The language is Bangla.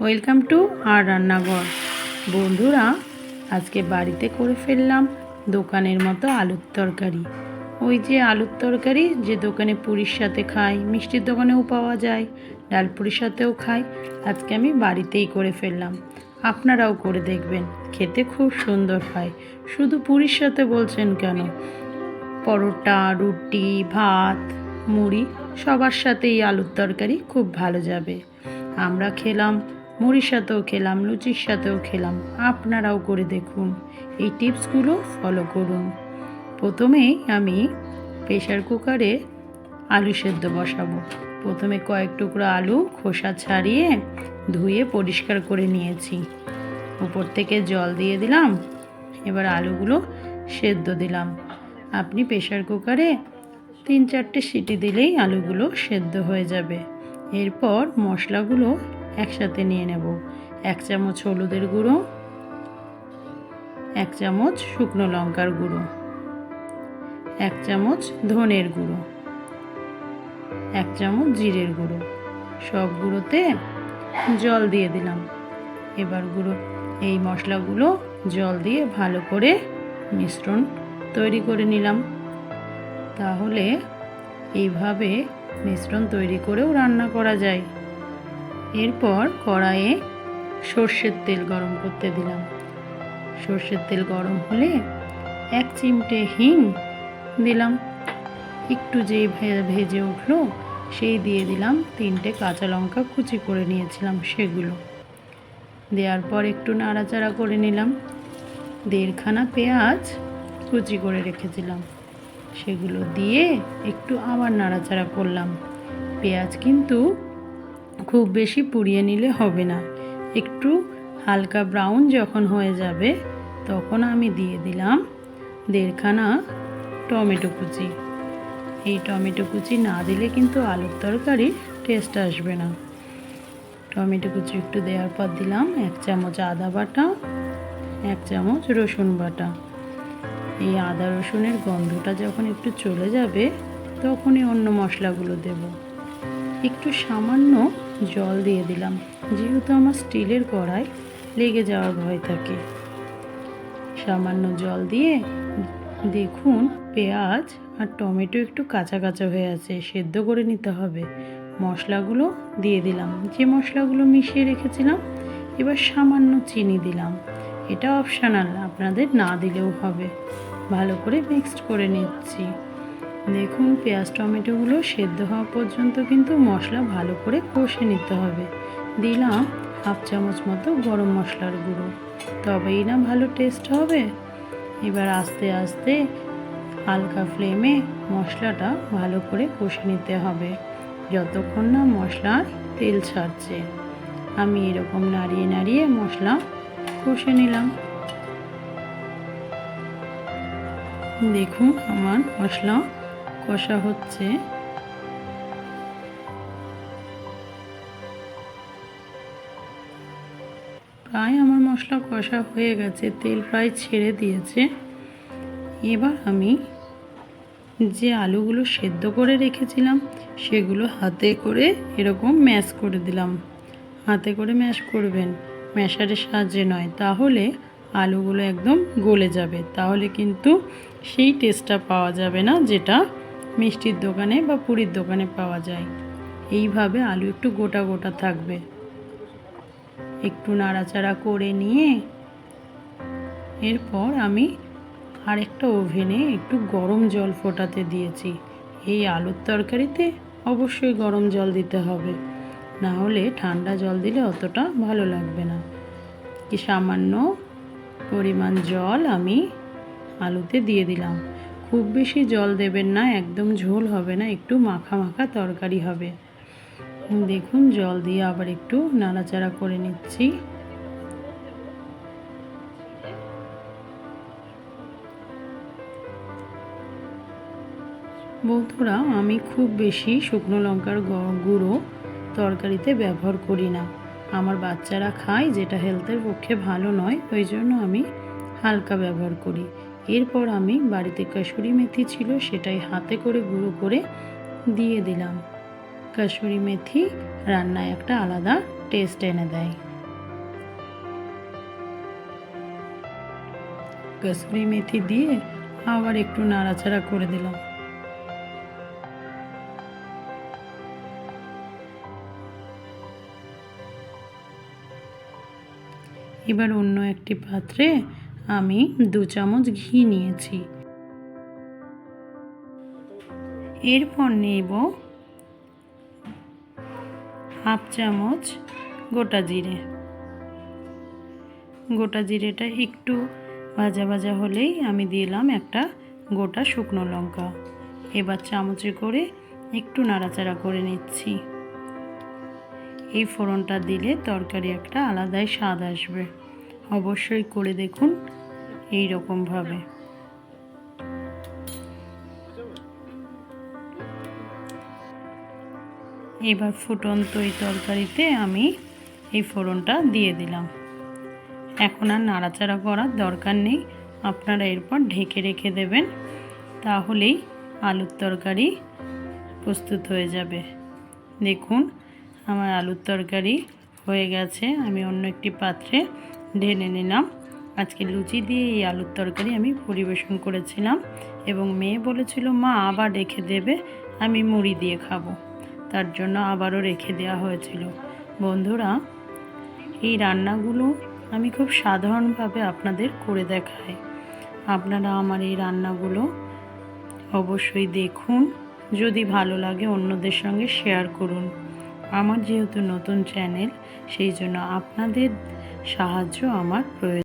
ওয়েলকাম টু আর রান্নাঘর। বন্ধুরা, আজকে বাড়িতে করে ফেললাম দোকানের মতো আলুর তরকারি। ওই যে আলুর তরকারি যে দোকানে পুরীর সাথে খাই, মিষ্টির দোকানেও পাওয়া যায় ডাল পুরির সাথেও খাই, আজকে আমি বাড়িতেই করে ফেললাম। আপনারাও করে দেখবেন, খেতে খুব সুন্দর হয়। শুধু পুরীর সাথে বলছেন কেন? পরোটা, রুটি, ভাত, মুড়ি সবার সাথে এই আলুর তরকারি খুব ভালো যাবে। আমরা খেলাম মুড়ির সাথেও খেলাম, লুচির সাথেও খেলাম। আপনারাও করে দেখুন। এই টিপসগুলো ফলো করুন। প্রথমেই আমি প্রেশার কুকারে আলু সেদ্ধ বসাবো। প্রথমে কয়েক টুকরো আলু খোসা ছাড়িয়ে ধুয়ে পরিষ্কার করে নিয়েছি। উপর থেকে জল দিয়ে দিলাম। এবার আলুগুলো সেদ্ধ দিলাম। আপনি প্রেশার কুকারে তিন চারটে সিটি দিলেই আলুগুলো সেদ্ধ হয়ে যাবে। এরপর মশলাগুলো একসাথে নিয়ে নেব। এক চামচ হলুদের গুঁড়ো, এক চামচ শুকনো লঙ্কার গুঁড়ো, এক চামচ ধনের গুঁড়ো, এক চামচ জিরের গুঁড়ো। সব গুঁড়োতে জল দিয়ে দিলাম। এবার গুঁড়ো, এই মশলাগুলো জল দিয়ে ভালো করে মিশ্রণ তৈরি করে নিলাম। তাহলে এইভাবে মিশ্রণ তৈরি করেও রান্না করা যায়। এরপর কড়াইয়ে সর্ষের তেল গরম করতে দিলাম। সর্ষের তেল গরম হলে এক চিমটে হিং দিলাম। একটু ভে- ভেজে উঠল, সেই দিয়ে দিলাম তিনটে কাঁচা লঙ্কা কুচি করে নিয়েছিলাম সেগুলো। দেওয়ার পর একটু নাড়াচাড়া করে নিলাম। দেড়খানা পেঁয়াজ কুচি করে রেখেছিলাম। সেগুলো দিয়ে একটু আবার নাড়াচাড়া করলাম। পেঁয়াজ কিন্তু খুব বেশি পুড়িয়ে নিলে হবে না। একটু হালকা ব্রাউন যখন হয়ে যাবে, তখন আমি দিয়ে দিলাম দেড়খানা টমেটো কুচি। এই টমেটো কুচি না দিলে কিন্তু আলুর তরকারির টেস্ট আসবে না। টমেটো কুচি একটু দেওয়ার পর দিলাম এক চামচ আদা বাটা, এক চামচ রসুন বাটা। এই আদা রসুনের গন্ধটা যখন একটু চলে যাবে, তখনই অন্য মশলাগুলো দেব। একটু সামান্য জল দিয়ে দিলাম। যেহেতু আমার স্টিলের কড়াই, লেগে যাওয়ার ভয় থাকে। সামান্য জল দিয়ে দেখুন, পেঁয়াজ আর টমেটো একটু কাঁচা কাঁচা হয়ে আছে, সেদ্ধ করে নিতে হবে। মশলাগুলো দিয়ে দিলাম। যে মশলাগুলো মিশিয়ে রেখেছিলাম, এবার সামান্য চিনি দিলাম। এটা অপশানাল, আপনাদের না দিলেও হবে। ভালো করে মিক্সড করে নিচ্ছি। দেখুন, পেঁয়াজ, টমেটোগুলো সেদ্ধ হওয়া পর্যন্ত কিন্তু মশলা ভালো করে কষে নিতে হবে। দিলাম হাফ চামচ মতো গরম মশলার গুঁড়ো। তবেই না ভালো টেস্ট হবে। এবার আস্তে আস্তে হালকা ফ্লেমে মশলাটা ভালো করে কষে নিতে হবে। যতক্ষণ না মশলার তেল ছাড়ছে। আমি এরকম নাড়িয়ে নাড়িয়ে মশলা কষে নিলাম। দেখুন, আমার মশলা কষা হচ্ছে। প্রায় আমার মশলা কষা হয়ে গেছে, তেল প্রায় ছেড়ে দিয়েছে। এবার আমি যে আলুগুলো সেদ্ধ করে রেখেছিলাম, সেগুলো হাতে করে এরকম ম্যাশ করে দিলাম। হাতে করে ম্যাশ করবেন, ম্যাশারের সাহায্যে নয়, তাহলে আলুগুলো একদম গলে যাবে। তাহলে কিন্তু সেই টেস্টটা পাওয়া যাবে না, যেটা মিষ্টির দোকানে বা পুরীর দোকানে পাওয়া যায়। এইভাবে আলু একটু গোটা গোটা থাকবে। একটু নাড়াচাড়া করে নিয়ে এরপর আমি আরেকটা ওভেনে একটু গরম জল ফোটাতে দিয়েছি। এই আলুর তরকারিতে অবশ্যই গরম জল দিতে হবে। না হলে ঠান্ডা জল দিলে অতটা ভালো লাগবে না। কি সামান্য পরিমাণ জল আমি আলুতে দিয়ে দিলাম। খুব বেশি জল দেবেন না, একদম ঝোল হবে না, একটু মাখা মাখা তরকারি হবে। দেখুন, জল দিয়ে আবার একটু নাড়াচাড়া করে নিচ্ছি। বন্ধুরা, আমি খুব বেশি শুকনো লঙ্কার গুঁড়ো তরকারিতে ব্যবহার করি না। আমার বাচ্চারা খায়, যেটা হেলথের পক্ষে ভালো নয়, ওই জন্য আমি হালকা ব্যবহার করি। এরপর আমি বাড়িতে কাসুরি মেথি ছিল সেটাই হাতে করে গুঁড়ো করে দিয়ে দিলাম। কাসুরি মেথি রান্নায় একটা আলাদা টেস্ট এনে দেয়। কসুরি মেথি দিয়ে আবার একটু নাড়াচাড়া করে দিলাম। এবার অন্য একটি পাত্রে আমি দু চামচ ঘি নিয়েছি। এরপর নেব হাফ চামচ গোটা জিরে। গোটা জিরেটা একটু ভাজা ভাজা হলেই আমি দিলাম একটা গোটা শুকনো লঙ্কা। এবার চামচে করে একটু নাড়াচাড়া করে নিচ্ছি। এই ফোড়নটা দিলে তরকারি একটা আলাদাই স্বাদ আসবে। অবশ্যই করে দেখুন এই রকমভাবে এবার ফুটন্ত এই তরকারিতে আমি এই ফোড়নটা দিয়ে দিলাম। এখন আর নাড়াচাড়া করার দরকার নেই। আপনারা এরপর ঢেকে রেখে দেবেন, তাহলেই আলুর তরকারি প্রস্তুত হয়ে যাবে। দেখুন, আমার আলুর তরকারি হয়ে গেছে। আমি অন্য একটি পাত্রে ঢেলে নিলাম। আজকে লুচি দিয়ে এই আলুর তরকারি আমি পরিবেশন করেছিলাম এবং মেয়ে বলেছিল, মা, আবার রেখে দেবে, আমি মুড়ি দিয়ে খাব। তার জন্য আবারও রেখে দেওয়া হয়েছিল। বন্ধুরা, এই রান্নাগুলো আমি খুব সাধারণভাবে আপনাদের করে দেখাই। আপনারা আমার এই রান্নাগুলো অবশ্যই দেখুন। যদি ভালো লাগে, অন্যদের সঙ্গে শেয়ার করুন। আমার যেহেতু নতুন চ্যানেল, সেই জন্য আপনাদের সাহায্য আমার প্রয়োজন।